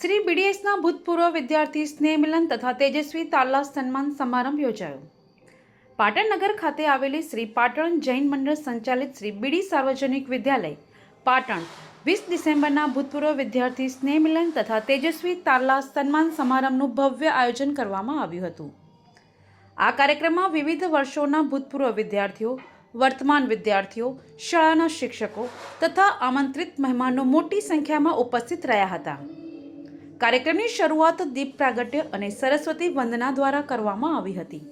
શ્રી બીડીએસના ભૂતપૂર્વ વિદ્યાર્થી સ્નેહમિલન તથા તેજસ્વી તાલા સન્માન સમારંભ યોજાયો. પાટણ નગર ખાતે આવેલી શ્રી પાટણ જૈન મંડળ સંચાલિત શ્રી બીડી સાર્વજનિક વિદ્યાલય, પાટણ, વીસ ડિસેમ્બરના ભૂતપૂર્વ વિદ્યાર્થી સ્નેહમિલન તથા તેજસ્વી તાલા સન્માન સમારંભનું ભવ્ય આયોજન કરવામાં આવ્યું હતું. આ કાર્યક્રમમાં વિવિધ વર્ષોના ભૂતપૂર્વ વિદ્યાર્થીઓ, વર્તમાન વિદ્યાર્થીઓ, શાળાના શિક્ષકો તથા આમંત્રિત મહેમાનો મોટી સંખ્યામાં ઉપસ્થિત રહ્યા હતા. કાર્યક્રમની શરૂઆત દીપ પ્રાગટ્ય અને સરસ્વતી વંદના દ્વારા કરવામાં આવી હતી.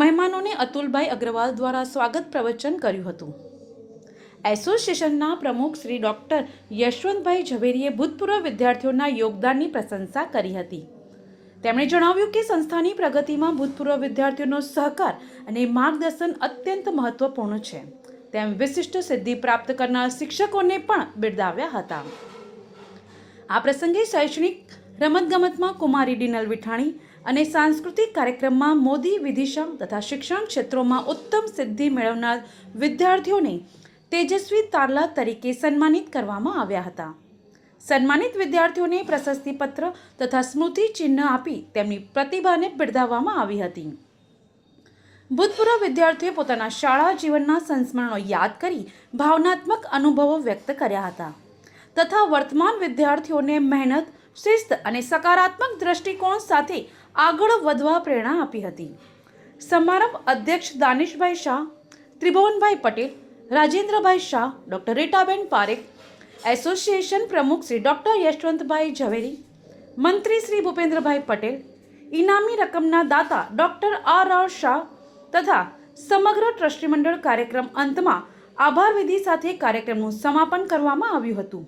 મહેમાનોને અતુલભાઈ અગ્રવાલ દ્વારા સ્વાગત પ્રવચન કર્યું હતું. એસોસિએશનના પ્રમુખ શ્રી ડૉક્ટર યશવંતભાઈ ઝવેરીએ ભૂતપૂર્વ વિદ્યાર્થીઓના યોગદાનની પ્રશંસા કરી હતી. તેમણે જણાવ્યું કે સંસ્થાની પ્રગતિમાં ભૂતપૂર્વ વિદ્યાર્થીઓનો સહકાર અને માર્ગદર્શન અત્યંત મહત્વપૂર્ણ છે. તેમ વિશિષ્ટ સિદ્ધિ પ્રાપ્ત કરનાર શિક્ષકોને પણ બિરદાવ્યા હતા. આ પ્રસંગે શૈક્ષણિક રમતગમતમાં કુમારી ડિનલ વિઠાણી અને સાંસ્કૃતિક કાર્યક્રમમાં મોદી વિદિશા તથા શિક્ષણ ક્ષેત્રોમાં ઉત્તમ સિદ્ધિ મેળવનાર વિદ્યાર્થીઓને તેજસ્વી તારલા તરીકે સન્માનિત કરવામાં આવ્યા હતા. સન્માનિત વિદ્યાર્થીઓને પ્રશસ્તિપત્ર તથા સ્મૃતિ ચિહ્ન આપી તેમની પ્રતિભાને બિરદાવવામાં આવી હતી. ભૂતપૂર્વ વિદ્યાર્થીઓએ પોતાના શાળા જીવનના સંસ્મરણો યાદ કરી ભાવનાત્મક અનુભવો વ્યક્ત કર્યા હતા. તથા વર્તમાન વિદ્યાર્થીઓને મહેનત, શિસ્ત અને સકારાત્મક દ્રષ્ટિકોણ સાથે આગળ વધવા પ્રેરણા આપી હતી. સમારંભ અધ્યક્ષ દાનિશભાઈ શાહ, ત્રિભુવનભાઈ પટેલ, રાજેન્દ્રભાઈ શાહ, ડૉક્ટર રીટાબેન પારેખ, એસોસિએશન પ્રમુખ શ્રી ડૉક્ટર યશવંતભાઈ ઝવેરી, મંત્રી શ્રી ભૂપેન્દ્રભાઈ પટેલ, ઇનામી રકમના દાતા ડૉક્ટર આર આર શાહ તથા સમગ્ર ટ્રસ્ટી મંડળ કાર્યક્રમ અંતમાં આભાર વિધિ સાથે કાર્યક્રમનું સમાપન કરવામાં આવ્યું હતું.